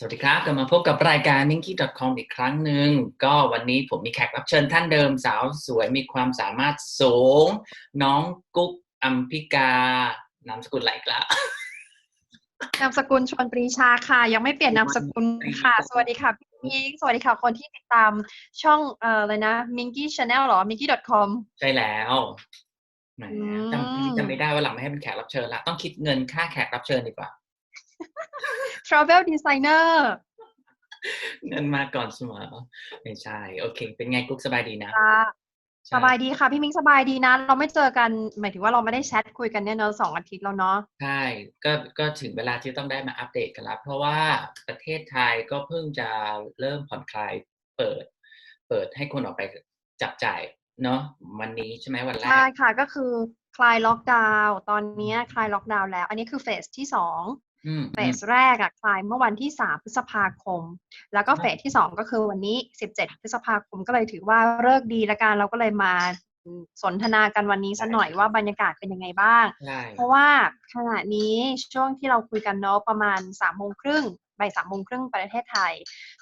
สวัสดีครับ กลับมาพบกับรายการ minky com อีกครั้งหนึ่ง ก็วันนี้ผมมีแขกรับเชิญท่านเดิมสาวสวยมีความสามารถสูง น้องกุ๊กอัมพิกานามสกุลไหลกละนามสกุลชวนปรีชาค่ะ ยังไม่เปลี่ยนนามสกุลค่ะ สวัสดีค่ะพี่มิงสวัสดีค่ะคนที่ติดตามช่องเอ่ออะไรนะ Minky Channel หรอ minky com ใช่แล้วแหมอืมจำจำไม่ได้ว่าหลังไม่ให้เป็นแขกรับเชิญละต้องคิดเงินค่าแขกรับเชิญดีกว่า Travel Designer เงินมาก่อนเสมอไม่ใช่ โอเค เป็นไงกุ๊กสบายดีนะค่ะใช่สบายดีค่ะ พี่มิงสบายดีนะ เราไม่เจอกัน หมายถึงว่าเราไม่ได้แชทคุยกันเนี่ยเนอะสองอาทิตย์แล้วเนาะใช่ก็ก็ถึงเวลาที่ต้องได้มาอัปเดตกันแล้ว เพราะว่าประเทศไทยก็เพิ่งจะเริ่มผ่อนคลายเปิด เปิดให้คนออกไปจับจ่ายเนาะวันนี้ใช่ไหมวันแรใช่กค่ะก็คือคลายล็อกดาวน์ตอนนี้คลายล็อกดาวน์แล้ว อันนี้คือเฟสที่สองอืม เฟสแรกอะคลายเมื่อวันที่ 3 พฤษภาคม แล้วก็เฟสที่ 2 ก็คือวันนี้ 17 พฤษภาคมก็เลยถือว่าเลิกดีละกันเราก็เลยมาสนทนากันวันนี้สักหน่อยว่าบรรยากาศเป็นยังไงบ้างใช่เพราะว่าขณะนี้ช่วงที่เราคุยกันเนาะประมาณ3ามโมงครึ่ง บ่ายสามโมงครึ่งประเทศไทย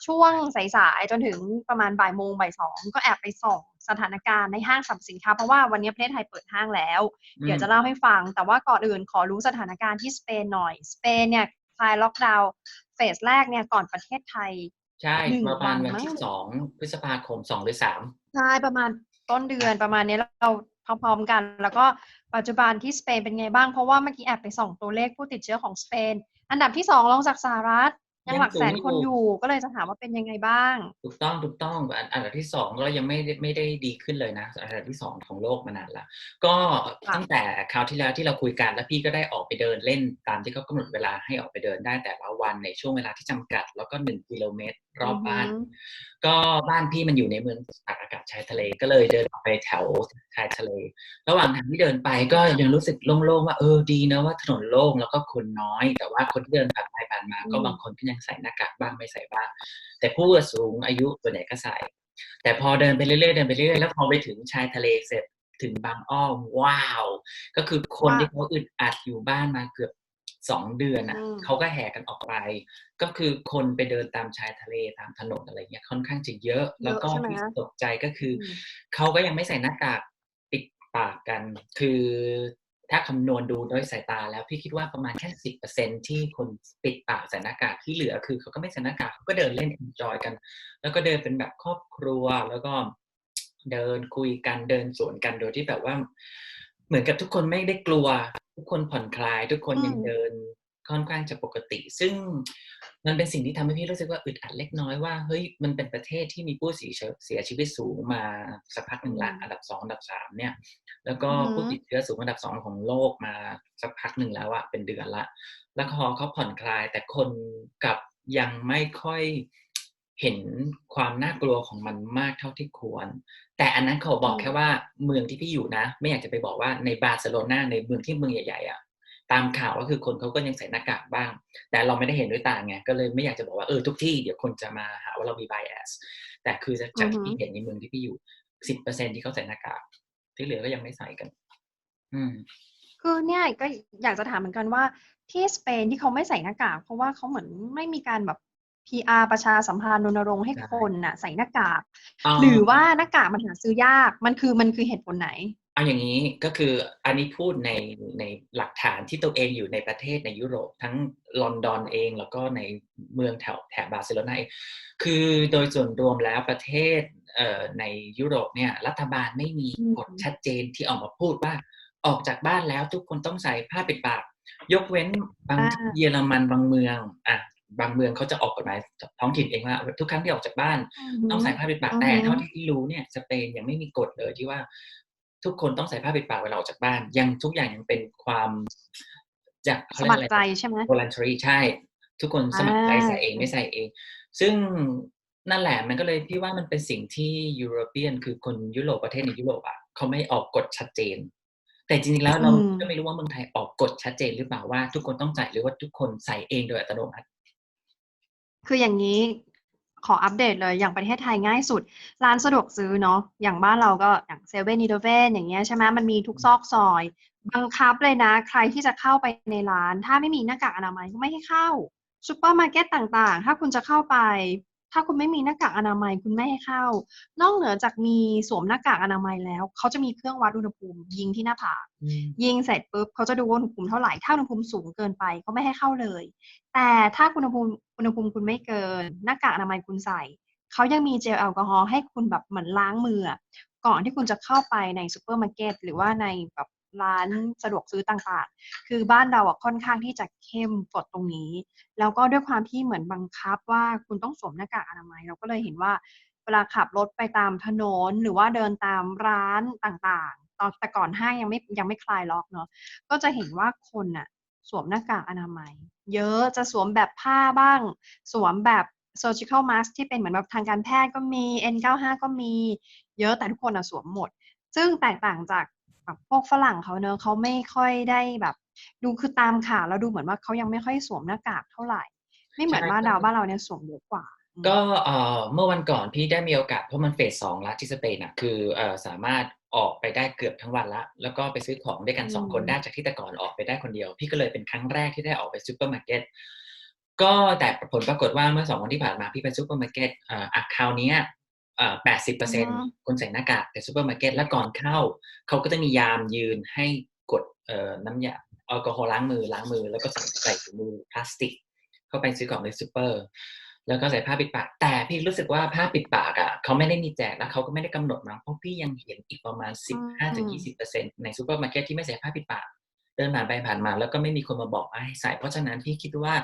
ช่วงสายๆจนถึงประมาณบ่ายโมงบ่ายสองก็แอบไปส่องสถานการณ์ในห้างสรรพสินค้า เพราะว่าวันนี้ประเทศไทยเปิดห้างแล้ว เดี๋ยวจะเล่าให้ฟัง แต่ว่าก่อนอื่นขอรู้สถานการณ์ที่สเปนหน่อยสเปนเนี่ยคลายล็อกดาวน์เฟสแรกเนี่ยก่อนประเทศไทยใช่หนึ่งประมาณวัวันนมั้งที่สองพฤษภาคมสองหรือสามใช่ประมาณต้นเดือนประมาณนี้แล้วเราพร้อมๆกัน แล้วก็ปัจจุบันที่สเปนเป็นไงบ้าง เพราะว่าเมื่อกี้แอบไปส่องตัวเลขผู้ติดเชื้อของสเปน อันดับที่สองรองจากสหรัฐ ยังหลักแสนคนอยู่ก็เลยจะถามว่าเป็นยังไงบ้าง ถูกต้องถูกต้องอันอันดับที่สองก็ยังไม่ได้ไม่ได้ดีขึ้นเลยนะ อันดับที่สองของโลกมานานละก็ค่ะตั้งแต่คราวที่แล้วที่เราคุยกันแล้วพี่ก็ได้ออกไปเดินเล่นตามที่เขากำหนดเวลาให้ออกไปเดินได้แต่ละวันในช่วงเวลาที่จำกัด แล้วก็หนึ่งกิโลเมตรรอบบ้านอือหือก็บ้านพี่มันอยู่ในเมืองตากอากาศชายทะเลก็เลยเดินออกไปแถวชายทะเล ระหว่างทางที่เดินไปก็ยังรู้สึกโล่งๆว่าเออดีนะว่าถนนโล่งแล้วก็คนน้อย แต่ว่าคนที่เดินผ่านไปผ่านมาก็อืมบางคนก็ยังใส่หน้ากากบ้างไม่ใส่บ้าง แต่ผู้สูงอายุส่วนใหญ่ก็ใส่ แต่พอเดินไปเรื่อยๆเดินไปเรื่อยๆแล้วพอไปถึงชายทะเลเสร็จถึงบางอ้อมว้าว ก็คือคนที่เขาอึดอัดอยู่บ้านมาเกือบสองเดือนอะอืมเขาก็แห่กันออกไป ก็คือคนไปเดินตามชายทะเลตามถนนอะไรเงี้ยค่อนข้างจะเยอะ แล้วก็เยอะใช่ไหมที่ตกใจก็คืออมเขาก็ยังไม่ใส่หน้ากากปิดปากกัน คือ ถ้าคำนวณดูโดยสายตาแล้วพี่คิดว่าประมาณแค่สิบเปอร์เซ็นที่คนปิดปากใส่หน้ากากที่เหลือคือเขาก็ไม่ใส่หน้ากากเขาก็เดินเล่น enjoy กัน แล้วก็เดินเป็นแบบครอบครัวแล้วก็เดินคุยกันเดินสวนกันโดยที่แบบว่า เหมือนกับทุกคนไม่ได้กลัว ทุกคนผ่อนคลาย ทุกคนยังอืมเดินค่อนข้างจะปกติ ซึ่ง มันเป็นสิ่งที่ทำให้พี่รู้สึกว่าอึดอัดเล็กน้อยว่าเฮ้ยมันเป็นประเทศที่มีผู้เสียชีวิตเสียชีวิตสูงมาสักพักหนึ่งละอันดับสองอันดับสามเนี่ย แล้วก็อือฮึผู้ติดเชื้อสูงอันดับสองของโลกมาสักพักหนึ่งแล้วอะเป็นเดือนละ แล้วพอเขาผ่อนคลายแต่คนกลับยังไม่ค่อยเห็นความน่ากลัวของมันมากเท่าที่ควร แต่อันนั้นเขาบอกอืมแค่ว่าเมืองที่พี่อยู่นะ ไม่อยากจะไปบอกว่าในบาร์เซโลนาในเมืองที่เมืองใหญ่ๆอะ ตามข่าวก็คือคนเขาก็ยังใส่หน้ากากบ้าง แต่เราไม่ได้เห็นด้วยตาไงก็เลยไม่อยากจะบอกว่าเออทุกที่เดี๋ยวคนจะมาหาว่าเรามี bias แต่คือจากที่พี่เห็นในเมืองที่พี่อยู่สิบเปอร์เซ็นที่เขาใส่หน้ากากที่เหลือก็ยังไม่ใส่กัน อืมคือเนี่ยก็อยากจะถามเหมือนกันว่าที่สเปนที่เขาไม่ใส่หน้ากาก เพราะว่าเขาเหมือนไม่มีการแบบ PR ประชาสัมพันธ์รณรงค์ให้ใช่คนน่ะ ใส่หน้ากากเาหรือว่าหน้ากากมันหาซื้อยากมันคือมันคือเหตุผลไหน เอาอย่างนี้ก็คืออันนี้พูดในในหลักฐานที่ตัวเองอยู่ในประเทศในยุโรป ทั้งลอนดอนเองแล้วก็ในเมืองแถวแถบบาร์เซโลนาเองคือโดยส่วนรวมแล้วประเทศเในยุโรปเนี่ยรัฐบาลไม่มีกฎชัดเจนที่ออกมาพูดว่าออกจากบ้านแล้วทุกคนต้องใส่ผ้าปิดปาก ยกเว้นบางเยอรมันบางเมืองอะบางเมืองเขาจะออกกฎหมายท้องถิ่นเองว่าทุกครั้งที่ออกจากบ้าน ต้องใส่ผ้าปิดปากแต่เท่าที่รู้เนี่ยสเปนยังไม่มีกฎเลยที่ว่า ทุกคนต้องใส่ผ้าปิดปากเวลาออกจากบ้าน ยังทุกอย่างยังเป็นความจากเขาสเรียกมัคอะไรรใจใช่ไหม voluntary ใช่ ทุกคนสมัครใจอ่าใส่เองไม่ใส่เอง ซึ่งนั่นแหละมันก็เลยพี่ว่ามันเป็นสิ่งที่ยุโรเปียนคือคนยุโรปประเทศในยุโรปอะเขาไม่ออกกฎชัดเจน แต่จริงๆแล้วเราอืมก็ไม่รู้ว่าเมืองไทยออกกฎชัดเจนหรือเปล่าว่าทุกคนต้องใส่หรือว่าทุกคนใส่เองโดยอัตโนมัติ คืออย่างนี้ ขออัปเดตเลยอย่างประเทศไทยง่ายสุด ร้านสะดวกซื้อเนาะอย่างบ้านเราก็อย่างเซเว่นอีเลเวนอย่างเงี้ยใช่ไหมมันมีทุกซอกซอย บังคับเลยนะ ใครที่จะเข้าไปในร้าน ถ้าไม่มีหน้ากากอนามัยก็ไม่ให้เข้าซูเปอร์มาร์เก็ตต่างๆ ถ้าคุณจะเข้าไป ถ้าคุณไม่มีหน้ากากอนามัยคุณไม่ให้เข้า นอกเหนือจากมีสวมหน้ากากอนามัยแล้ว เขาจะมีเครื่องวัดอุณหภูมิยิงที่หน้าผากอืมยิงเสร็จปุ๊บเขาจะดูว่าอุณหภูมิเท่าไหร่ถ้าอุณหภูมิสูงเกินไปเขาไม่ให้เข้าเลย แต่ถ้าอุณหภูมิอุณหภูมิคุณไม่เกิน หน้ากากอนามัยคุณใส่เขายังมีเจลแอลกอฮอล์ให้คุณแบบเหมือนล้างมืออะก่อนที่คุณจะเข้าไปในซูเปอร์มาร์เก็ตหรือว่าในแบบ ร้านสะดวกซื้อต่างๆ คือบ้านเราอะค่อนข้างที่จะเข้มกฎตรงนี้ แล้วก็ด้วยความที่เหมือนบังคับว่าคุณต้องสวมหน้ากากอนามัย เราก็เลยเห็นว่าเวลาขับรถไปตามถนนหรือว่าเดินตามร้านต่างๆ ตอนแต่ก่อนห้างยังไม่ยังไม่คลายล็อกเนาะ ก็จะเห็นว่าคนน่ะสวมหน้ากากอนามัย เยอะจะสวมแบบผ้าบ้าง สวมแบบ surgical mask ที่เป็นเหมือนแบบทางการแพทย์ก็มี N95 ก็มี เยอะแต่ทุกคนอะสวมหมด ซึ่งแตกต่างจาก แบบพวกฝรั่งเขาเนอะเขาไม่ค่อยได้แบบ ดูคือตามข่าวแล้วดูเหมือนว่าเขายังไม่ค่อยสวมหน้ากากเท่าไหร่ ไม่เหมือนบ้านเราบ้านเราเนี่ยสวมเยอะกว่าอืมก็เอ่อเมื่อวันก่อนพี่ได้มีโอกาสเพราะมันเฟสสองแล้วที่สเปนอะคือเอ่อสามารถออกไปได้เกือบทั้งวันละ แล้วก็ไปซื้อของด้วยกันสองอืมคนได้จากที่แต่ก่อนออกไปได้คนเดียว พี่ก็เลยเป็นครั้งแรกที่ได้ออกไปซูเปอร์มาร์เก็ตก็แต่ผลปรากฏว่าเมื่อสองวันที่ผ่านมาพี่ไปซูเปอร์มาร์เก็ตเอ่ออะคราวเนี้ยเอ่อ แปดสิบเปอร์เซ็นต์คนใส่หน้ากากในซูเปอร์มาร์เก็ตแล้วก่อนเข้า เขาก็จะมียามยืนให้กดเอ่อน้ำยาแอลกอฮอล์ล้างมือล้างมือ แล้วก็ใส่ใส่ถุงมือพลาสติก เข้าไปซื้อของในซูเปอร์ แล้วก็ใส่ผ้าปิดปาก แต่พี่รู้สึกว่าผ้าปิดปากอะเขาไม่ได้มีแจกแล้วเขาก็ไม่ได้กำหนดมาเพราะพี่ยังเห็นอีกประมาณ15ถึง20เปอร์เซ็นต์ในซูเปอร์มาร์เก็ตที่ไม่ใส่ผ้าปิดปาก เดินผ่านไปผ่านมา แล้วก็ไม่มีคนมาบอกว่าให้ใส่เพราะฉะนั้นพี่คิดว่า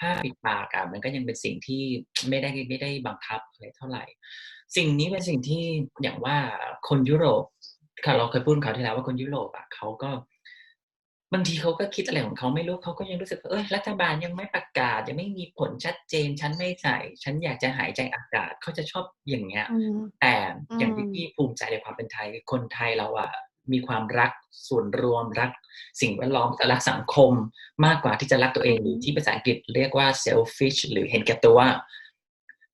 ผ้าปิดปากอะมันก็ยังเป็นสิ่งที่ไม่ได้ไม่ได้บังคับอะไรเท่าไหร่ สิ่งนี้เป็นสิ่งที่อย่างว่าคนยุโรปค่ะเราเคยพูดเขาวที่แล้วว่าคนยุโรปอะเขาก็บางทีเขาก็คิดอะไรของเขาไม่รู้เขาก็ยังรู้สึกว่าเอ้ยรัฐบาลยังไม่ประกาศยังไม่มีผลชัดเจน ฉันไม่ใส่ ฉันอยากจะหายใจอากาศเขาจะชอบอย่างเงี้ยอืมแต่อย่างที่อืมพี่ภูมิใจในความเป็นไทยคือคนไทยเราอะมีความรักส่วนรวมรักสิ่งแวดล้อมรักสังคมมากกว่าที่จะรักตัวเองหรือที่ภาษาอังกฤษเรียกว่า selfish หรือเห็นแก่ตัว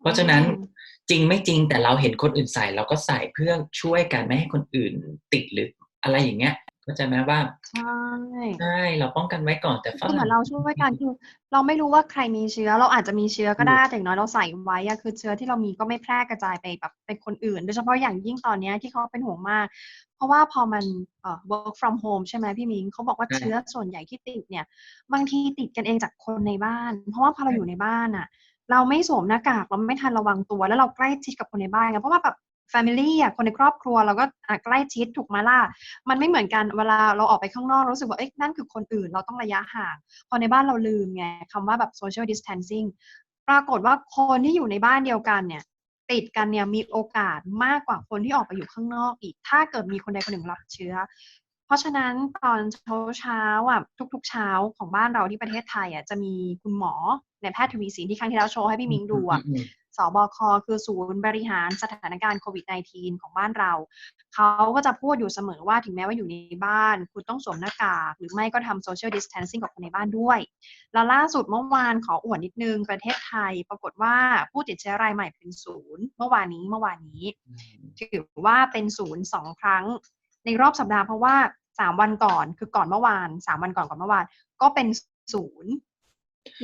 เพราะฉะนั้นอืม จริงไม่จริงแต่เราเห็นคนอื่นใส่เราก็ใส่เพื่อช่วยกันไม่ให้คนอื่นติดหรืออะไรอย่างเงี้ยเข้าใจไหมว่าใช่ใช่เราป้องกันไว้ก่อนแต่ฝคือเหมืรั่องนเราช่วยกันคือเราไม่รู้ว่าใครมีเชื้อ เราอาจจะมีเชื้อก็ได้แต่อย่างน้อยเราใส่ไว้อะคือเชื้อที่เรามีก็ไม่แพร่กระจายไปแบบเป็นคนอื่น โดยเฉพาะอย่างยิ่งตอนเนี้ยที่เขาเป็นห่วงมาก เพราะว่าพอมันเอ่อ work from home ใช่ไหมพี่มิงเขาบอกว่าใช่เชื้อส่วนใหญ่ที่ติดเนี่ย บางทีติดกันเองจากคนในบ้าน เพราะว่าพอเราอยู่ในบ้านอะ เราไม่สวมหน้ากากเราไม่ทันระวังตัว แล้วเราใกล้ชิดกับคนในบ้านไงเพราะว่าแบบ family อะคนในครอบครัวเราก็ใกล้ชิดถูกมาล่ะมันไม่เหมือนกันเวลาเราออกไปข้างนอกรู้สึกว่าเอ้ยนั่นคือคนอื่นเราต้องระยะห่าง พอในบ้านเราลืมไงคำว่าแบบ social distancing ปรากฏว่าคนที่อยู่ในบ้านเดียวกันเนี่ย ติดกันเนี่ยมีโอกาสมากกว่าคนที่ออกไปอยู่ข้างนอกอีก ถ้าเกิดมีคนใดคนหนึ่งรับเชื้อ เพราะฉะนั้นตอนเช้าเช้าอะทุก ๆ เช้าของบ้านเราที่ประเทศไทยอะจะมีคุณหมอในแพทย์ทวีสินที่ครั้งที่แล้วโชว์ให้พี่มิงดูอะอืมสบคคือศูนย์บริหารสถานการณ์โควิด -19 ของบ้านเรา เขาก็จะพูดอยู่เสมอว่าถึงแม้ว่าอยู่ในบ้าน คุณต้องสวมหน้ากาก หรือไม่ก็ทำ social distancing กับคนในบ้านด้วย แล้วล่าสุดเมื่อวานขออวดนิดนึง ประเทศไทย ปรากฏว่าผู้ติดเชื้อรายใหม่เป็นศูนย์เมื่อวานนี้เมื่อวานนี้ ถือว่าเป็นศูนย์สองครั้งในรอบสัปดาห์เพราะว่า สามวันก่อนคือก่อนเมื่อวานสามวันก่อนก่อนเมื่อวาน ก็เป็นศูนย์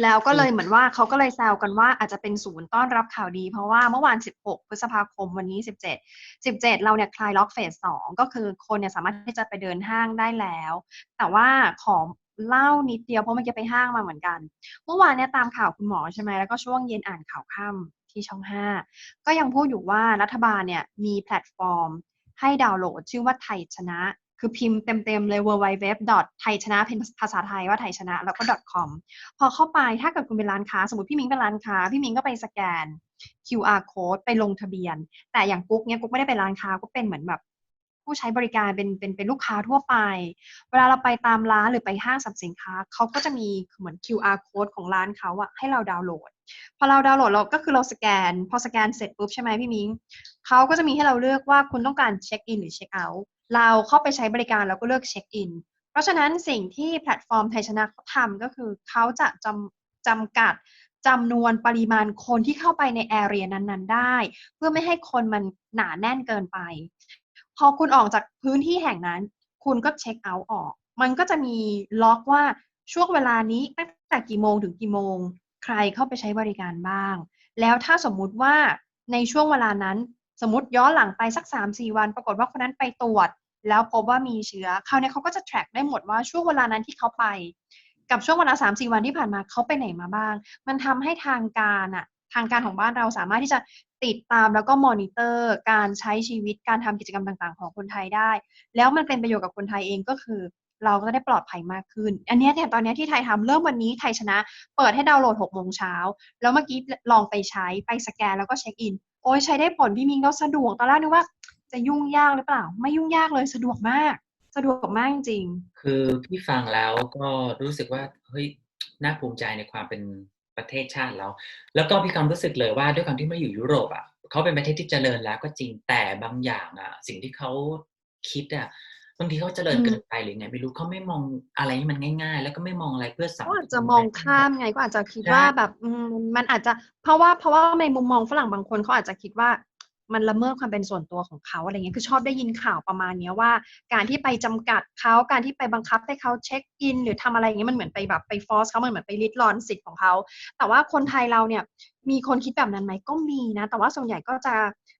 แล้วก็เลยเหมือนว่าเขาก็เลยแซวกันว่าอาจจะเป็นศูนย์ต้อนรับข่าวดี เพราะว่าเมื่อวาน 16 พฤษภาคมวันนี้ 17 17 เราเนี่ยคลายล็อกเฟสสองก็คือคนเนี่ยสามารถที่จะไปเดินห้างได้แล้ว แต่ว่าขอเล่านิดเดียวเพราะเมื่อกี้ไปห้างมาเหมือนกัน เมื่อวานเนี่ยตามข่าวคุณหมอใช่ไหมแล้วก็ช่วงเย็นอ่านข่าวค่ำที่ช่อง 5 ก็ยังพูดอยู่ว่ารัฐบาลเนี่ยมีแพลตฟอร์มให้ดาวน์โหลดชื่อว่าไทยชนะ คือพิมพ์เต็มๆเลย w w w ไทยชนะเป็นภาษาไทยว่าไทยชนะแล้วก็ .com พอเข้าไปถ้าเกิดคุณเป็นร้านค้า สมมติพี่มิงเป็นร้านค้า พี่มิงก็ไปสแกน QR code ไปลงทะเบียน แต่อย่างกุ๊กเนี่ยกุ๊กไม่ได้เป็นร้านค้ากุ๊กเป็นเหมือนแบบผู้ใช้บริการเป็นเป็นเป็นลูกค้าทั่วไป เวลาเราไปตามร้านหรือไปห้างสรรพสินค้า เขาก็จะมีเหมือน QR code ของร้านเขาอะให้เราดาวน์โหลด พอเราดาวน์โหลดเราก็คือเราสแกน พอสแกนเสร็จปุ๊บใช่ไหมพี่มิงเขาก็จะมีให้เราเลือกว่าคุณต้องการเช็คอินหรือเช็คเอาท์ เราเข้าไปใช้บริการเราก็เลือกเช็คอิน เพราะฉะนั้นสิ่งที่แพลตฟอร์มไทยชนะเขาทำก็คือเขาจะจำจำกัดจำนวนปริมาณคนที่เข้าไปในแอเรียนั้น ๆ ได้ เพื่อไม่ให้คนมันหนาแน่นเกินไป พอคุณออกจากพื้นที่แห่งนั้น คุณก็เช็คเอาท์ออก มันก็จะมีล็อกว่าช่วงเวลานี้ตั้งแต่กี่โมงถึงกี่โมง ใครเข้าไปใช้บริการบ้าง แล้วถ้าสมมุติว่าในช่วงเวลานั้น สมมติย้อนหลังไปสัก3าสี่วัน ปรากฏว่าคนนั้นไปตรวจ แล้วพบว่ามีเชื้อคราวนี้เขาก็จะ track ได้หมดว่าช่วงเวลานั้นที่เขาไป กับช่วงเวลา3ามสี่วันที่ผ่านมาเขาไปไหนมาบ้าง มันทำให้ทางการอะทางการของบ้านเราสามารถที่จะติดตามแล้วก็มอนิเตอร์ การใช้ชีวิตการทำกิจกรรมต่างๆ ของคนไทยได้ แล้วมันเป็นประโยชน์กับคนไทยเองก็คือ เราก็จะได้ปลอดภัยมากขึ้น อันนี้เนี่ยตอนนี้ที่ไทยทำเริ่มวันนี้ไทยชนะ เปิดให้ดาวน์โหลด6โมงเช้าแล้วเมื่อกี้ลองไปใช้ไปสแกนแล้วก็เช็คอิน โอ้ยใช้ได้ผลพี่มิงแล้วสะดวกตอนแรกนึกว่า จะยุ่งยากหรือเปล่า ไม่ยุ่งยากเลยสะดวกมาก สะดวกมากจริง คือพี่ฟังแล้วก็รู้สึกว่าเฮ้ยน่าภูมิใจในความเป็นประเทศชาติแล้วแล้วก็พี่ความรู้สึกเลยว่าด้วยความที่มาอยู่ยุโรปอะเขาเป็นประเทศที่เจริญแล้วก็จริงแต่บางอย่างอะ สิ่งที่เขาคิดอะบางทีเขาเจริญอืมเกินไปหรือไงไม่รู้เขาไม่มองอะไรให้มันง่าย ๆ แล้วก็ไม่มองอะไรเพื่อสังก็คอาจจะมองข้ามไงก็อาจจะคิดว่าแบบอืมมันอาจจะเพราะว่าเพราะว่าในมุมมองฝรั่งบางคนเขาอาจจะคิดว่า มันละเมิดความเป็นส่วนตัวของเขาอะไรเงี้ยคือชอบได้ยินข่าวประมาณเนี้ยว่า การที่ไปจำกัดเขาการที่ไปบังคับให้เขาเช็คอิน หรือทำอะไรอย่างเงี้ยมันเหมือนไปแบบไปฟอร์สเขามันเหมือนไปริดรอนสิทธิ์ของเขาแต่ว่าคนไทยเราเนี่ยมีคนคิดแบบนั้นไหมก็มีนะ แต่ว่าส่วนใหญ่ก็จะ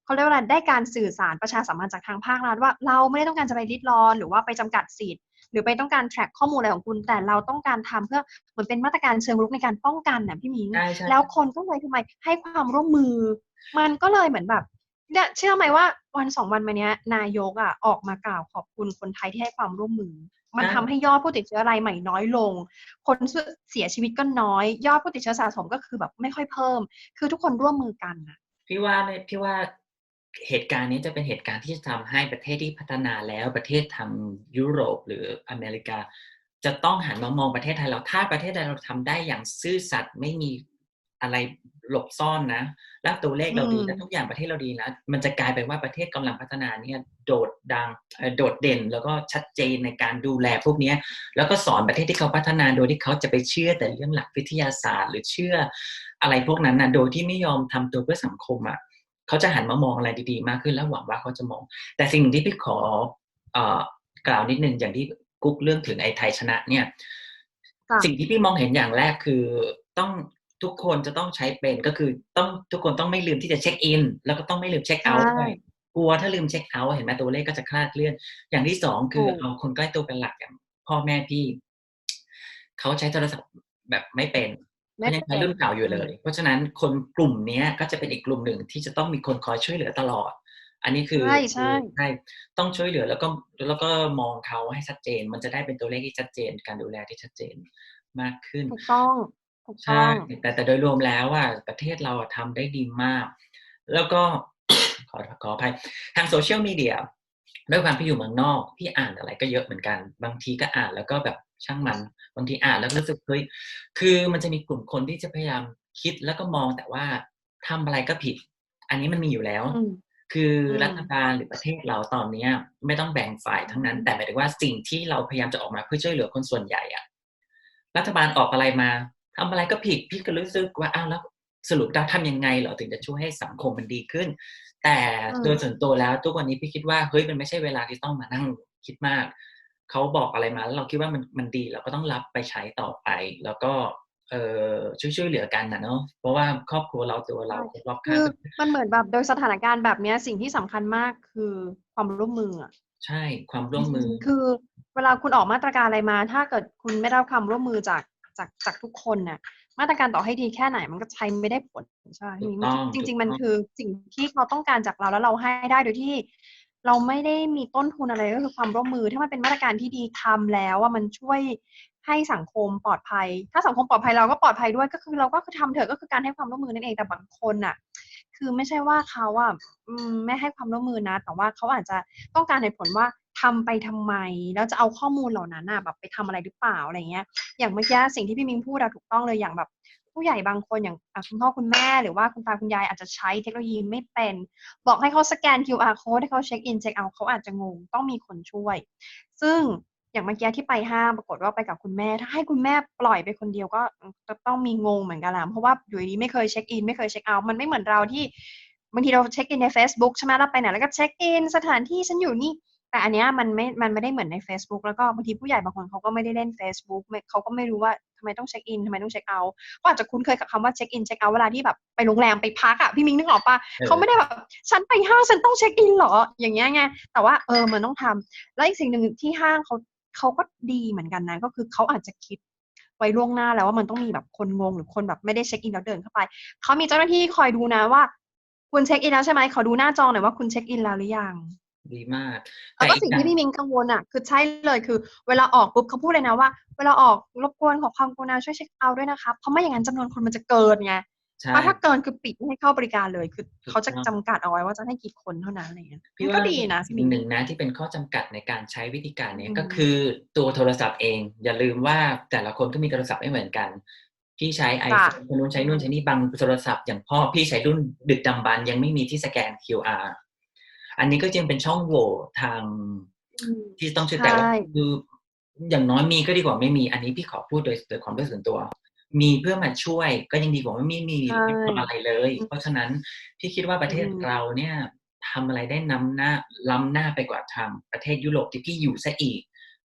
เขาเรียกว่าอะไรได้การสื่อสารประชาสัมพันธ์จากทางภาครัฐว่า เราไม่ได้ต้องการจะไปริดรอน หรือว่าไปจำกัดสิทธิ์หรือไปต้องการ track ข้อมูลอะไรของคุณ แต่เราต้องการทำเพื่อเหมือนเป็นมาตรการเชิงรุกในการป้องกันน่ะพี่มิงใช่ใช่แล้วคนก็เลยทำไมให้ความร่วมมือ มันก็เลยเหมือนแบบ เนี่ยเชื่อไหมว่าวันสองวันมาเนี้ย นายกอะออกมากล่าวขอบคุณคนไทยที่ให้ความร่วมมือ มันทำให้ยอดผู้ติดเชื้อรายใหม่น้อยลง คนเสียชีวิตก็น้อย ยอดผู้ติดเชื้อสะสมก็คือแบบไม่ค่อยเพิ่ม คือทุกคนร่วมมือกันนะพี่ว่าเนี่ยพี่ว่าเหตุการณ์นี้จะเป็นเหตุการณ์ที่จะทำให้ประเทศที่พัฒนาแล้วประเทศทางยุโรปหรืออเมริกา จะต้องหันมามองประเทศไทยเราถ้าประเทศไทยเราทำได้อย่างซื่อสัตย์ไม่มีอะไร หลบซ่อนนะแล้วตัวเลขเราดีอืมและทุกอย่างประเทศเราดีแล้ว มันจะกลายเป็นว่าประเทศกำลังพัฒนาเนี่ยโดดดังเอ่อโดดเด่นแล้วก็ชัดเจนในการดูแลพวกเนี้ยแล้วก็สอนประเทศที่เขาพัฒนาโดยที่เขาจะไปเชื่อแต่เรื่องหลักวิทยาศาสตร์ หรือเชื่ออะไรพวกนั้นนะโดยที่ไม่ยอมทำตัวเพื่อสังคมอะเขาจะหันมามองอะไรดีๆ มากขึ้นแล้วหวังว่าเขาจะมอง แต่สิ่งหนึ่งที่พี่ขอเอ่อกล่าวนิดนึงอย่างที่กุ๊กเรื่องถึงไอ้ไทยชนะเนี่ยค่ะสิ่งที่พี่มองเห็นอย่างแรกคือต้อง ทุกคนจะต้องใช้เป็นก็คือต้องทุกคนต้องไม่ลืมที่จะเช็คอินแล้วก็ต้องไม่ลืมเช็คเอาท์ใช่ด้วยกลัวถ้าลืมเช็คเอาท์เห็นไหมตัวเลขก็จะคลาดเคลื่อน อย่างที่สองคือถูกเอาคนใกล้ตัวเป็นหลักอย่างพ่อแม่พี่เขาใช้โทรศัพท์แบบไม่เป็นไม่เขายังใช้รุ่นเก่าอยู่เลย เพราะฉะนั้นคนกลุ่มเนี้ยก็จะเป็นอีกกลุ่มหนึ่งที่จะต้องมีคนคอยช่วยเหลือตลอด อันนี้คือใช่ใช่ใช่ต้องช่วยเหลือแล้วก็แล้วก็มองเขาให้ชัดเจน มันจะได้เป็นตัวเลขที่ชัดเจน การดูแลที่ชัดเจนมากขึ้นถูกต้อง ถูกใช่ต้อง แต่แต่โดยรวมแล้วอะประเทศเราอะทำได้ดีมาก แล้วก็ ขอขออภัยทางโซเชียลมีเดียด้วยความที่อยู่เมืองนอกพี่อ่านอะไรก็เยอะเหมือนกัน บางทีก็อ่านแล้วก็แบบช่างมัน บางทีอ่านแล้วก็รู้สึกเฮ้ยคือมันจะมีกลุ่มคนที่จะพยายามคิดแล้วก็มองแต่ว่าทำอะไรก็ผิด อันนี้มันมีอยู่แล้ว อืม คืออมรัฐบาลหรือประเทศเราตอนเนี้ย ไม่ต้องแบ่งฝ่ายทั้งนั้น แต่หมายถึงว่าสิ่งที่เราพยายามจะออกมาเพื่อช่วยเหลือคนส่วนใหญ่อะรัฐบาลออกอะไรมา ทำอะไรก็ผิดพี่ก็รู้สึกว่าอ้าวแล้วสรุปเราทำยังไงเหรอถึงจะช่วยให้สังคมมันดีขึ้น แต่อืมโดยส่วนตัวแล้วทุกวันนี้พี่คิดว่าเฮ้ยมันไม่ใช่เวลาที่ต้องมานั่งคิดมากเขาบอกอะไรมาแล้วเราคิดว่ามันมันดีเราก็ต้องรับไปใช้ต่อไป แล้วก็เออช่วยช่วยเหลือกันนะเนาะเพราะว่าครอบครัวเราตัวเราคนรอบคืข้างอมันเหมือนแบบโดยสถานการณ์แบบเนี้ยสิ่งที่สำคัญมากคือความร่วมมืออะใช่ความร่วมมือ คือเวลาคุณออกมาตรการอะไรมา ถ้าเกิดคุณไม่ได้รับความร่วมมือจาก จากจากทุกคนน่ะมาตรการต่อให้ดีแค่ไหนมันก็ใช้ไม่ได้ผลใช่ถูกต้องจริงถูกๆมันต้องคือสิ่งที่เขาต้องการจากเราแล้วเราให้ได้โดยที่ เราไม่ได้มีต้นทุนอะไรก็คือความร่วมมือ ถ้ามันเป็นมาตรการที่ดีทำแล้วว่ามันช่วยให้สังคมปลอดภัย ถ้าสังคมปลอดภัยเราก็ปลอดภัยด้วยก็คือเราก็คือทำเถอะก็คือการให้ความร่วมมือนั่นเองแต่บางคนน่ะ คือไม่ใช่ว่าเขาอะอืมไม่ให้ความร่วมมือนะ แต่ว่าเขาอาจจะต้องการเหตุผลว่า ทำไปทำไม แล้วจะเอาข้อมูลเหล่านั้นน่ะแบบไปทำอะไรหรือเปล่าอะไรเงี้ย อย่างเมื่อกี้สิ่งที่พี่มิงพูดอะถูกต้องเลยอย่างแบบผู้ใหญ่บางคนอย่างคุณพ่อคุณแม่หรือว่าคุณตาคุณยายอาจจะใช้เทคโนโลยีไม่เป็น บอกให้เขาสแกน QR code ให้เขาเช็คอินเช็คเอาเขาอาจจะงงต้องมีคนช่วย ซึ่งอย่างเมื่อกี้ที่ไปห้างปรากฏว่าไปกับคุณแม่ ถ้าให้คุณแม่ปล่อยไปคนเดียวก็จะต้องมีงงเหมือนกันละเพราะว่าอยู่ดีไม่เคยเช็คอินไม่เคยเช็คเอาท์มันไม่เหมือนเราที่บางทีเราเช็คอินใน Facebook ใช่ไหมเราไปไหนแล้วก็เช็คอินสถานที่ฉันอยู่นี่ แต่อันเนี้ยมันไม่มันไม่ได้เหมือนใน Facebook แล้วก็บางทีผู้ใหญ่บางคนเขาก็ไม่ได้เล่น Facebook ไม่เขาก็ไม่รู้ว่าทำไมต้องเช็คอินทำไมต้องเช็คเอาท์ก็อาจจะคุ้นเคยกับคำว่าเช็คอินเช็คเอาท์เวลาที่แบบไปโรงแรมไปพักอะพี่มิงนึกออกปะเออเขาไม่ได้แบบฉันไปห้างฉันต้องเช็คอินเหรออย่างเงี้ยไงแต่ว่าเออมันต้องทำแล้วอีกสิ่งหนึ่งที่ห้างเขาเขาก็ดีเหมือนกันนะก็คือเขาอาจจะคิดไว้ล่วงหน้าแล้วว่ามันต้องมีแบบคนงงหรือคนแบบไม่ได้เช็คอินแล้วเดินเข้าไปเขามีเจ้าหน้าที่คอยดูนะว่า คุณเช็คอินแล้วใช่ไหมขอดูหน้าจอหน่อยว่าคุณเช็คอินแล้วหรือยัง ดีมากแล้วก็อีสิ่งอย่าที่พี่มิงกังวลอะ คือใช่เลยคือ เวลาออกปุ๊บเขาพูดเลยนะว่า เวลาออกรบกวนขอความกรุณาช่วยเช็คเอาท์ด้วยนะครับเพราะไม่อย่างนั้นจำนวนคนมันจะเกินไงใช่เพราะถ้าเกินคือปิดไม่ให้เข้าบริการเลยคือถูกเขาจะต้องจำกัดเอาไว้ว่าจะให้กี่คนเท่านั้นอะไรเงี้ยพี่มันว่าก็ดีนะพี่สิ่มิงงหนึ่งนะที่เป็นข้อจำกัดในการใช้วิธีการเนี้อืยมก็คือตัวโทรศัพท์เอง อย่าลืมว่าแต่ละคนก็มีโทรศัพท์ไม่เหมือนกันพี่ใช้ไอโฟนคนนู้นใช้นู่นใช้นี่บางโทรศัพท์อย่างพ่อพี่ใช้รุ่นดึกดำบรรพ์ยังไม่มีที่สแกน QR อันนี้ก็จึงเป็นช่องโหว่ทางอืมที่ต้องช่วยแต่ว่าใช่คืออย่างน้อยมีก็ดีกว่าไม่มี อันนี้พี่ขอพูดโดยโดยความรู้สึกส่วนตัว มีเพื่อมาช่วยก็ยังดีกว่าไม่มีใช่ไม่ทำอะไรเลย เพราะฉะนั้นพี่คิดว่าประเทศอืมเราเนี่ยทำอะไรได้นำหน้าล้ำหน้าไปกว่าทางประเทศยุโรปที่พี่อยู่ซะอีก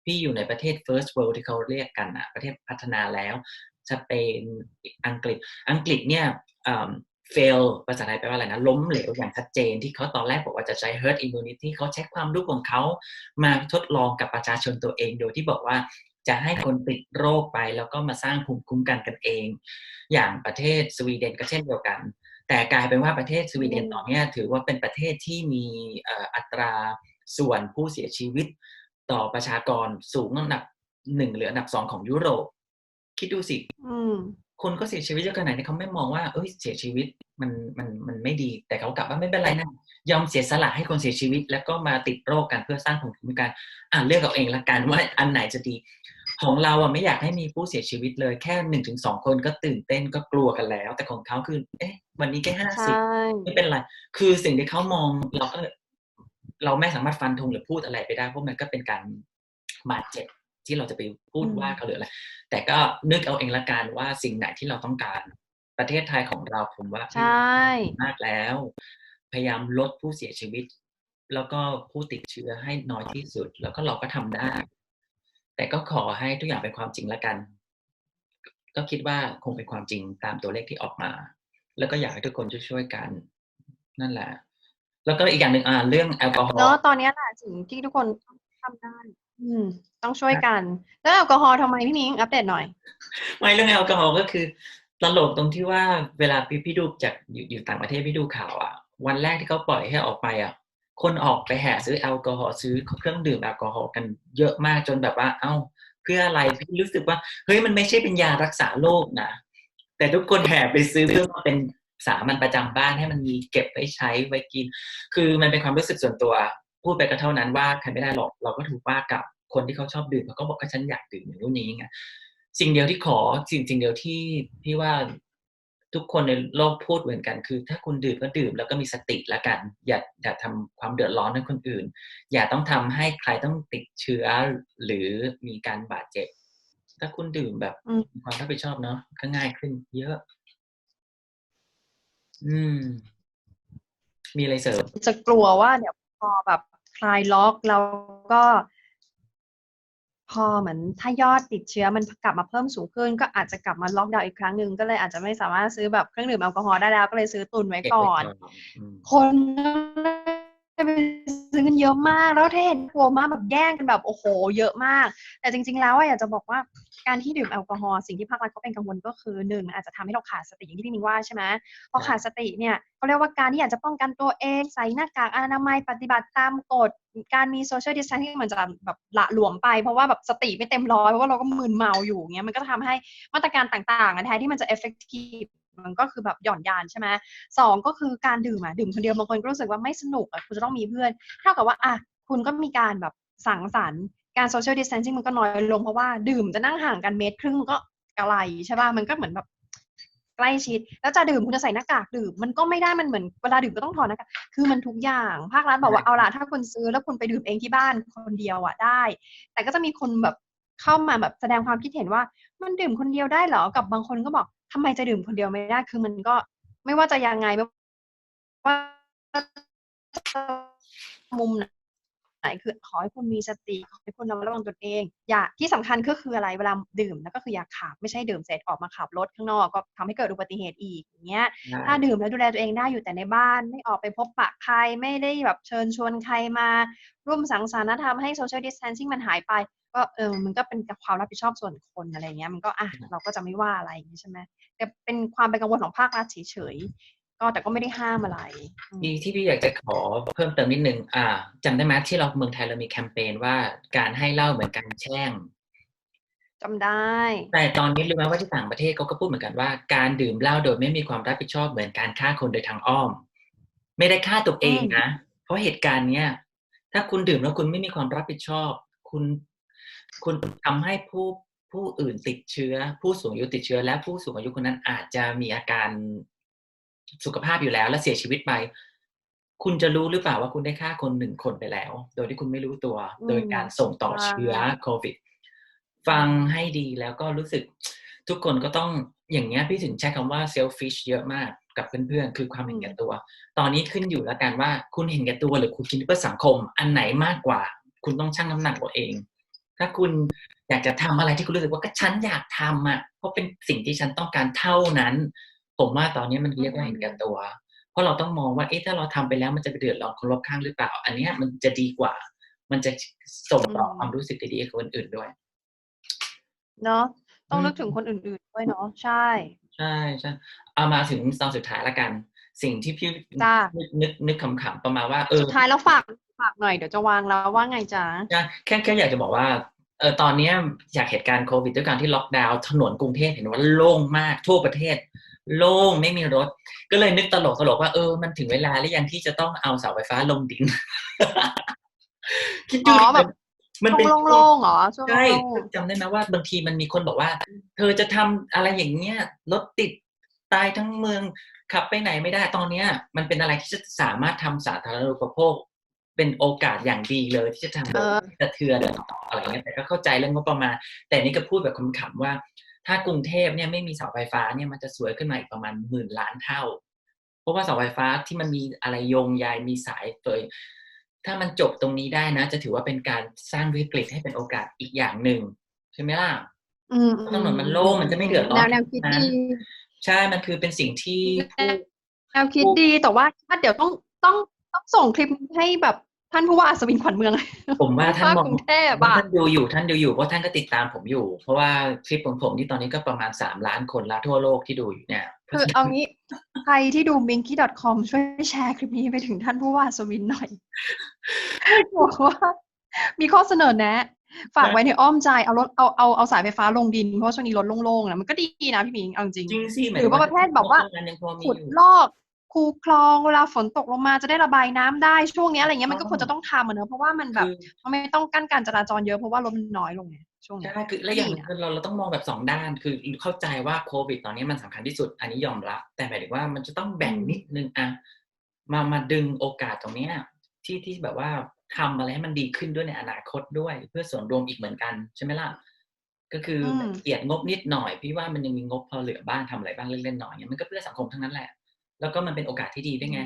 พี่อยู่ในประเทศ first world ที่เขาเรียกกันอะประเทศพัฒนาแล้วสเปนอังกฤษ อังกฤษเนี่ยเอ่อ fail ภาษาไทยแปลว่าอะไรนะล้มเหลวอย่างชัดเจนที่เขาตอนแรกบอกว่าจะใช้ herd immunity เขาใช้ความรู้ของเขามาทดลองกับประชาชนตัวเอง โดยที่บอกว่าจะให้คนติดโรคไปแล้วก็มาสร้างภูมิคุ้มกันกันเอง อย่างประเทศสวีเดนก็เช่นเดียวกัน แต่กลายเป็นว่าประเทศสวีเดนตอนเนี้ถือว่าเป็นประเทศที่มีอัตราส่วนผู้เสียชีวิต ต่อประชากรสูงอันดับหนึ่งหรืออันดับสองของยุโรป คิดดูสิ คนก็เสียชีวิตเยอะขนาดนี้เขาไม่มองว่าเอ้ยเสียชีวิตมันมันมันไม่ดี แต่เขากลับว่าไม่เป็นไรนะยอมเสียสละให้คนเสียชีวิต แล้วก็มาติดโรคกันเพื่อสร้างภูมิคุ้มกันอ่าเลือกเอาเองละกันว่าอันไหนจะดี ของเราอะไม่อยากให้มีผู้เสียชีวิตเลยแค่หนึ่งถึงสองคนก็ตื่นเต้นก็กลัวกันแล้ว แต่ของเขาคือเอ๊ะวันนี้แค่ห้าใช่สิบไม่เป็นไรคือสิ่งที่เขามองเราก็เราไม่สามารถฟันธงหรือพูดอะไรไปได้เพราะมันก็เป็นการบาดเจ็บที่เราจะไปพูดอืมว่าเขาหรืออะไร แต่ก็นึกเอาเองละกันว่าสิ่งไหนที่เราต้องการ ประเทศไทยของเราผมว่าใช่มากแล้ว พยายามลดผู้เสียชีวิต แล้วก็ผู้ติดเชื้อให้น้อยที่สุด แล้วก็เราก็ทำได้ แต่ก็ขอให้ทุกอย่างเป็นความจริงละกัน ก็คิดว่าคงเป็นความจริงตามตัวเลขที่ออกมา แล้วก็อยากให้ทุกคนช่วยๆกัน นั่นแหละ แล้วก็อีกอย่างหนึ่งอ่าเรื่องแอลกอฮอเนาะล์ตอนเนี้ยแหละสิ่งที่ทุกคนต้องทำได้ อืม ต้องช่วยกัน แล้วแอลกอฮอล์ทำไมพี่มิงอัปเดตหน่อย ไม่เรื่องแอลกอฮอล์ก็คือตลกตรงที่ว่าเวลาพี่พี่ดูจากอยู่อยู่ต่างประเทศพี่ดูข่าวอะ วันแรกที่เขาปล่อยให้ออกไปอะ คนออกไปแห่ซื้อแอลกอฮอล์ซื้อเครื่องดื่มแอลกอฮอล์กันเยอะมากจนแบบว่า เอ้า เพื่ออะไรพี่รู้สึกว่าเฮ้ยมันไม่ใช่เป็นยารักษาโรคนะแต่ทุกคนแห่ไปซื้อเพื่อมาเป็นสามัญประจำบ้านให้มันมีเก็บไว้ใช้ไว้กิน คือมันเป็นความรู้สึกส่วนตัว พูดไปก็เท่านั้นว่าใครไม่ได้หรอกเราก็ถูกว่ากับคนที่เขาชอบดื่มเขาก็บอกว่าฉันอยากดื่มอย่างนู้นอย่างนี้ไงสิ่งเดียวที่ขอสิ่งสิ่งเดียวที่พี่ว่าทุกคนในโลกพูดเหมือนกัน คือ ถ้าคุณดื่มก็ดื่มแล้วก็มีสติละกัน อย่าอย่าทำความเดือดร้อนให้คนอื่น อย่าต้องทำให้ใครต้องติดเชื้อหรือมีการบาดเจ็บ ถ้าคุณดื่มแบบอืมมีความรับผิดชอบเนาะก็ง่ายขึ้น เยอะ อืม มีอะไรเสริมจะกลัวว่าเดี๋ยวพอแบบ คลายล็อกแล้วก็ พอเหมือนถ้ายอดติดเชื้อมันกลับมาเพิ่มสูงขึ้น ก็อาจจะกลับมาล็อกดาวน์อีกครั้งหนึ่งก็เลยอาจจะไม่สามารถซื้อแบบเครื่องดื่มแอลกอฮอล์ได้แล้ว ก็เลยซื้อตุนไว้เก็บก่ไว้อนอืมคน ไปซื้อกันเยอะมาก แล้วถ้าเห็นกลัวมากแบบแย่งกันแบบโอ้โห เยอะมาก แต่จริง ๆ แล้วอะอยากจะบอกว่าการที่ดื่มแอลกอฮอล์สิ่งที่ภาครัฐเขาเป็นกังวลก็คือหนึ่งมันอาจจะทำให้เราขาดสติอย่างที่พี่มิงว่าใช่ไหมพอขาดสติเนี่ยเขาเรียกว่าการที่อยากจะป้องกันตัวเองใส่หน้ากากอนามัยปฏิบัติตามกฎการมีโซเชียลดิส a ทน n ่มันจะแบบละหลวมไป เพราะว่าแบบสติไม่เต็มร้อยเพราะว่าเราก็มึนเมาอยู่เงี้ยมันก็ทำให้มาตรการต่างๆอะแทนที่มันจะ effective มันก็คือแบบหย่อนยานใช่ไหมสองก็คือการดื่มอะดื่มคนเดียวบางคนก็รู้สึกว่าไม่สนุกอะคุณจะต้องมีเพื่อน เท่ากับว่าอะคุณก็มีการแบบสังสรรค์การโซเชียลดิส a ทนซิ่งมันก็น้อยลงเพราะว่าดื่มจะนั่งห่างกันเมตรครึ่งมันก็ไกลใช่ป่ะมันก็เหมือนแบบใกล้ชิด แล้วจะดื่มคุณจะใส่หน้ากากดื่มมันก็ไม่ได้มันเหมือนเวลาดื่มก็ต้องถอดหน้ากากคือมันทุกอย่างภาครัฐบอกว่าเอาล่ะถ้าคุณซื้อแล้วคุณไปดื่มเองที่บ้านคนเดียวอะได้ แต่ก็จะมีคนแบบเข้ามาแบบแสดงความคิดเห็นว่า มันดื่มคนเดียวได้เหรอกับบางคนก็บอก ทำไมจะดื่มคนเดียวไม่ได้คือมันก็ไม่ว่าจะยังไงไม่ว่ามุมไหนคือขอให้คุณมีสติขอให้คุณระมัดระวังตนเอง อย่าที่สำคัญก็คืออะไรเวลาดื่มแล้วก็คืออย่าขับไม่ใช่ดื่มเสร็จออกมาขับรถข้างนอกก็ทำให้เกิดอุบัติเหตุอีกอย่างเงี้ย ถ้าดื่มแล้วดูแลตัวเองได้อยู่แต่ในบ้าน ไม่ออกไปพบปะใครไม่ได้แบบเชิญชวนใครมา ร่วมสังสรรค์นะทำให้ social distancing มันหายไป ก็เออมันก็เป็นความรับผิดชอบส่วนคนอะไรเงี้ยมันก็อะเราก็จะไม่ว่าอะไรอย่างนี้ใช่ไหมแต่เป็นความเป็นกังวลของภาครัฐเฉยๆก็แต่ก็ไม่ได้ห้ามอะไรอืมที่ที่พี่อยากจะขอเพิ่มเติมนิดนึงอ่าจำได้ไหมที่เราเมืองไทยเรามีแคมเปญว่าการให้เหล้าเหมือนการแช่งจำได้ แต่ตอนนี้รู้ไหมว่าที่ต่างประเทศเขาก็พูดเหมือนกันว่าการดื่มเหล้าโดยไม่มีความรับผิดชอบเหมือนการฆ่าคนโดยทางอ้อม ไม่ได้ฆ่าตัวเองนะ เพราะเหตุการณ์เนี้ยถ้าคุณดื่มแล้วคุณไม่มีความรับผิดชอบ คุณ คุณทำให้ผู้ผู้อื่นติดเชื้อ ผู้สูงอายุติดเชื้อ และผู้สูงอายุคนนั้นอาจจะมีอาการสุขภาพอยู่แล้ว และเสียชีวิตไป คุณจะรู้หรือเปล่าว่าคุณได้ฆ่าคนหนึ่งคนไปแล้ว โดยที่คุณไม่รู้ตัวอืมโดยการส่งต่อใช่เชื้อโควิด ฟังให้ดีแล้วก็รู้สึกทุกคนก็ต้องอย่างเงี้ยพี่ถึงใช้คำว่า selfish เยอะมากกับเพื่อนๆ คือความเห็นแก่ตัว ตอนนี้ขึ้นอยู่แล้วกันว่าคุณเห็นแก่ตัวหรือคุณคิดเพื่อสังคม อันไหนมากกว่า คุณต้องชั่งน้ำหนักตัวเอง ถ้าคุณอยากจะทำอะไรที่คุณรู้สึกว่าก็ฉันอยากทำอะเพราะเป็นสิ่งที่ฉันต้องการเท่านั้น ผมว่าตอนนี้มันเรียกว่าเห็นแก่ตัว เพราะเราต้องมองว่าเอ๊ะถ้าเราทำไปแล้วมันจะไปเดือดร้อนคนรอบข้างหรือเปล่า อันเนี้ยมันจะดีกว่า มันจะส่งต่ออืมความรู้สึกดีๆให้คนอื่นด้วยเนาะต้องอืมนึกถึงคนอื่นๆด้วยเนาะใช่ ใช่ใช่เอามาถึงตอนสุดท้ายละกัน สิ่งที่พี่จ้านึกนึกนึกขำๆประมาณว่าเออสุดท้ายแล้วฝาก ฝากหน่อยเดี๋ยวจะวางแล้วว่าไงจ๊ะใช่แค่แค่อยากจะบอกว่าเออตอนเนี้ยจากเหตุการณ์โควิดด้วยการที่ล็อกดาวน์ถนนกรุงเทพเห็นว่าโล่งมากทั่วประเทศ โล่งไม่มีรถ ก็เลยนึกตลกตลกว่าเออมันถึงเวลาหรือยังที่จะต้องเอาเสาไฟฟ้าลงดินคิดดูอ๋อดิแบบมันเป็นช่วงโล่งๆเหรอช่วงใช่โล่งจำได้ไหมว่าบางทีมันมีคนบอกว่า เธอจะทำอะไรอย่างเงี้ยรถติดตายทั้งเมืองขับไปไหนไม่ได้ตอนเนี้ย มันเป็นอะไรที่จะสามารถทำสาธารณูปโภค เป็นโอกาสอย่างดีเลยที่จะทำเออสะเทือนอะไรเงี้ยแต่ก็เข้าใจเรื่องงบประมาณ แต่นี่ก็พูดแบบขำๆว่า ถ้ากรุงเทพเนี่ยไม่มีเสาไฟฟ้าเนี่ยมันจะสวยขึ้นมาอีกประมาณหมื่นล้านเท่า เพราะว่าเสาไฟฟ้าที่มันมีอะไรโยงใยมีสายเฟยถ้ามันจบตรงนี้ได้นะ จะถือว่าเป็นการสร้างวิกฤตให้เป็นโอกาสอีกอย่างหนึ่งใช่ไหมล่ะๆอืมถนนมันโล่งมันจะไม่เดือดร้อนแนวแนวคิดนะดีใช่มันคือเป็นสิ่งที่ผู้แนวคิดดีแต่ว่าเดี๋ยวต้องต้องต้อง ส่งคลิปให้แบบท่านผู้ว่าอัศวินขวัญเมือง ผมว่าท่านมองกรุงเทพว่าอะท่านดูอยู่ท่านดูอยู่เพราะท่านก็ติดตามผมอยู่ เพราะว่าคลิปของผมที่ตอนนี้ก็ประมาณสามล้านคนละทั่วโลกที่ดูอยู่เนี่ยคือเอางี้ใครที่ดู minky.com ช่วยแชร์คลิปนี้ไปถึงท่านผู้ว่าอัศวินหน่อยบอกว่ามีข้อเสนอแนะ ฝากไว้ในอ้อมใจเอารถเอาเอาเอาสายไฟฟ้าลงดินเพราะช่วงนี้รถโล่งๆนะมันก็ดีนะพี่หมิงเอาจริงจริงสิหมยหรือว่าประเภทแบบว่าตรงนั้นยังพอมีขุดอยู่ลอก คูคลองเวลาฝนตกลงมาจะได้ระบายน้ำได้ช่วงเนี้ยอะไรเงี้ยมันก็อ๋อควรจะต้องทำอะเนอะเพราะว่ามันแบบคือมันไม่ต้องกั้นการจราจรเยอะเพราะว่ารถมันน้อยลงไงช่วงเนี้ยใช่คือและอย่างหดีนึ่งนะคือเราเราต้องมองแบบสองด้านคือเข้าใจว่าโควิด ตอนนี้มันสำคัญที่สุด อันนี้ยอมรับแต่หมายถึงว่ามันจะต้องแบ่งอืมนิดนึงอะมามาดึงโอกาสตรงเนี้ยที่ที่แบบว่าทำอะไรให้มันดีขึ้นด้วยในอนาคตด้วย เพื่อส่วนรวมอีกเหมือนกันใช่ไหมล่ะก็คืออมเกลียดงบนิดหน่อย พี่ว่ามันยังมีงบพอเหลือบ้างทำอะไรบ้างเล่นๆหน่อยเนี่ยมันก็เพื่อสังคมทั้งนั้นแหละ แล้วก็มันเป็นโอกาสที่ดีด้วยไง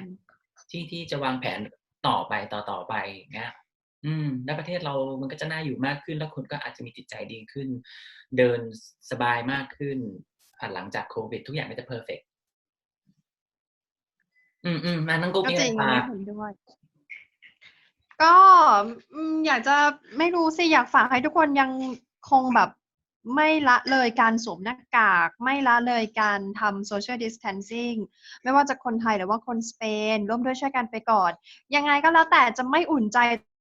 ที่ที่จะวางแผนต่อไปต่อต่อไปอย่างเงี้ย อืม แล้วประเทศเรามันก็จะน่าอยู่มากขึ้น แล้วคุณก็อาจจะมีจิตใจดีขึ้น เดินสบายมากขึ้นอะหลังจากโควิด ทุกอย่างก็จะเพอร์เฟกอืมอืมมานั่งกุ๊กก็มีจอะไรริงฝาอันนี้กเห็นด้วยก็อืมอยากจะไม่รู้สิ อยากฝากให้ทุกคนยังคงแบบ ไม่ละเลยการสวมหน้ากาก ไม่ละเลยการทำ social distancing ไม่ว่าจะคนไทยหรือว่าคนสเปน ร่วมด้วยช่วยกันไปก่อน ยังไงก็แล้วแต่จะไม่อุ่นใจ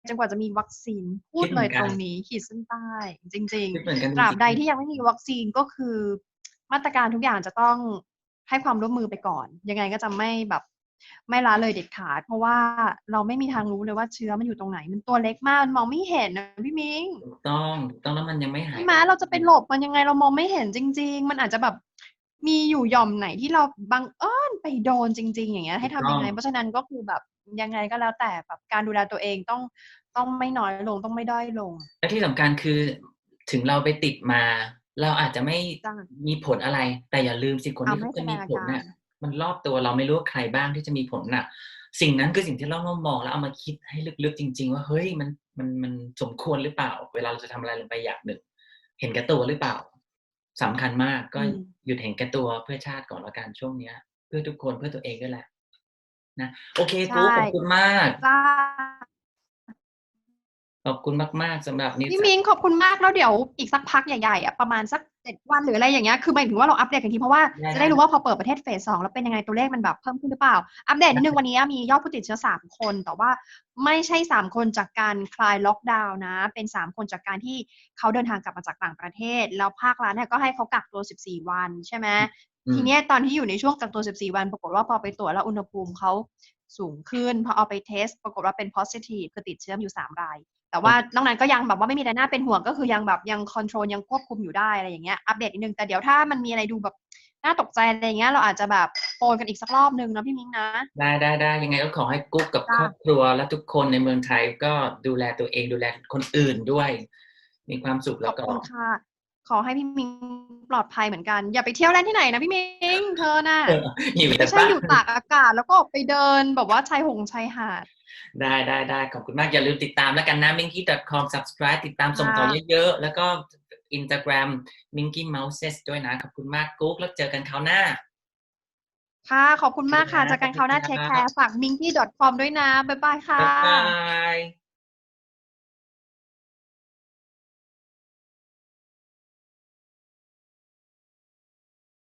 จนกว่าจะมีวัคซีนพูดเลยตรงนี้ ขีดเส้นใต้ จริงคิดเหมือนกันๆตราบใดจงๆที่ยังไม่มีวัคซีนก็คือ มาตรการทุกอย่างจะต้องให้ความร่วมมือไปก่อน ยังไงก็จะไม่แบบ ไม่ละเลยเด็ดขาด เพราะว่าเราไม่มีทางรู้เลยว่าเชื้อมันอยู่ตรงไหน มันตัวเล็กมากมันมองไม่เห็นนะพี่มิงถูกต้องถูกต้องแล้วมันยังไม่หายใช่ไหมเราจะไปหลบมันยังไงเรามองไม่เห็นจริง ๆ มันอาจจะแบบมีอยู่หย่อมไหนที่เราบังเอิญไปโดนจริง ๆ อย่างเงี้ยให้ทำยังไง เพราะฉะนั้นก็คือแบบยังไงก็แล้วแต่แบบการดูแลตัวเองต้องต้องไม่น้อยลงต้องไม่ด้อยลง และที่สำคัญคือถึงเราไปติดมา เราอาจจะไม่จ้ะมีผลอะไร แต่อย่าลืมสิคนเอาที่ไม่เขาแสจะดมีงอาผลการน่ะ มันรอบตัวเราไม่รู้ว่าใครบ้างที่จะมีผลน่ะสิ่งนั้นคือสิ่งที่เราต้องมองแล้วเอามาคิดให้ลึกๆจริง ๆ ว่าเฮ้ยมันมันมันสมควรหรือเปล่า เวลาเราจะทำอะไรลงไปอย่างหนึ่ง เห็นแก่ตัวหรือเปล่าสำคัญมากก็อืมหยุดเห็นแก่ตัวเพื่อชาติก่อนละกันช่วงเนี้ย เพื่อทุกคนเพื่อตัวเองด้วยแหละนะโอเคใช่กูขอบคุณมากจ้า ขอบคุณมาก ๆสำหรับนิวพี่มิงขอบคุณมากแล้วเดี๋ยวอีกสักพักใหญ่ๆอะประมาณสักเจ็ดวันหรืออะไรอย่างเงี้ยคือหมายถึงว่าเราอัปเดตกันทีเพราะว่าจะได้รู้ว่าพอเปิดประเทศเฟสสองแล้วเป็นยังไงตัวเลขมันแบบเพิ่มขึ้นหรือเปล่า อัปเดตนิดนึงวันนี้มียอดผู้ติดเชื้อสามคน แต่ว่าไม่ใช่สามคนจากการคลายล็อกดาวน์นะ เป็นสามคนจากการที่เขาเดินทางกลับมาจากต่างประเทศ แล้วภาครัฐเนี่ยก็ให้เขากักตัวสิบสี่วันใช่ไหมอืมทีเนี้ยตอนที่อยู่ในช่วงกักตัว14วัน ปรากฏว่าพอไปตรวจแล้วอุณหภูมิเขาสูงขึ้นพอเอาไปเทส ปรากฏว่าเป็น positive คือติดเชื้ออยู่3ราย แต่ว่านอกนั้นก็ยังแบบว่าไม่มีอะไรน่าเป็นห่วงก็คือยังแบบยัง control ยังควบคุมอยู่ได้อะไรอย่างเงี้ยอัปเดตนิดนึงแต่เดี๋ยวถ้ามันมีอะไรดูแบบน่าตกใจอะไรอย่างเงี้ยเราอาจจะแบบโฟนกันอีกสักรอบนึงนะพี่มิ้งนะ ได้ได้ได้ยังไงก็ขอให้กุ๊กกับจ้าครอบครัวและทุกคนในเมืองไทยก็ดูแลตัวเองดูแลคนอื่นด้วย มีความสุขขแล้อวบก็คุณค่ะ ขอให้พี่มิ้งปลอดภัยเหมือนกัน อย่าไปเที่ยวเล่นที่ไหนนะพี่มิ้งเธอน่ะอยู่แต่ไม่ใช่บ้านอยู่ตากอากาศแล้วก็ออกไปเดินแบบว่าชายหงชายหาด ได้ได้ได้ขอบคุณมากอย่าลืมติดตามแล้วกันนะ minky.com subscribe ติดตามส่งต่อค่ะเยอะๆ แล้วก็ Instagram minky mouses ด้วยนะ ขอบคุณมากกุ๊กแล้วเจอกันคราวหน้า ค่ะ ขอบคุณมากค่ะครับจากการเขาวหน้าขอบคุเทณคครับแคร์ฝาก minky.com ด้วยนะ บ๊ายบายค่ะ บ๊ายบาย